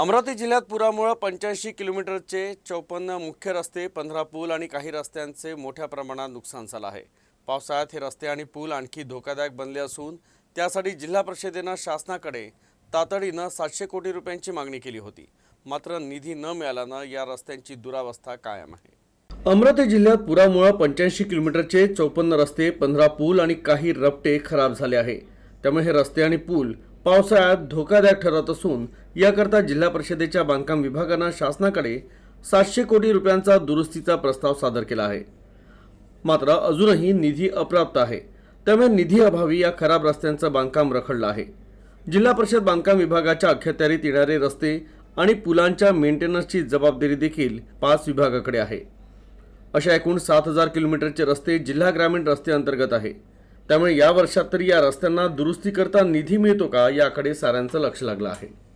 अमरावती जिल्ह्यात पुरामुळं पंच्याऐंशी किलोमीटरचे चौपन्न मुख्य रस्ते पंधरा पूल आणि काही रस्त्यांचे मोठ्या प्रमाणात नुकसान झालं आहे. पावसाळ्यात हे रस्ते आणि पूल आणखी धोकादायक बनले असून त्यासाठी जिल्हा परिषदेनं शासनाकडे तातडीनं सातशे कोटी रुपयांची मागणी केली होती. मात्र निधी न मिळाल्यानं या रस्त्यांची दुरावस्था कायम आहे. अमरावती जिल्ह्यात पुरामुळं पंच्याऐंशी किलोमीटरचे चौपन्न रस्ते पंधरा पूल आणि काही रपटे खराब झाले आहे. त्यामुळे हे रस्ते आणि पूल पावसाळ्यात धोकादायक ठरत असून याकरता जिल्हा परिषदेच्या बांधकाम विभागानं शासनाकडे सातशे कोटी रुपयांचा दुरुस्तीचा प्रस्ताव सादर केला आहे. मात्र अजूनही निधी अप्राप्त आहे. त्यामुळे निधी अभावी या खराब रस्त्यांचं बांधकाम रखडलं आहे. जिल्हा परिषद बांधकाम विभागाच्या अखत्यारीत येणारे रस्ते आणि पुलांच्या मेंटेनन्सची जबाबदारी देखील पाच विभागाकडे आहे. अशा एकूण सात हजार किलोमीटरचे रस्ते जिल्हा ग्रामीण रस्ते अंतर्गत आहे. त्यामुळे या वर्षात तरी या रस्त्यांना दुरुस्ती करता निधी मिळतो का याकडे साऱ्यांचं लक्ष लागलं आहे.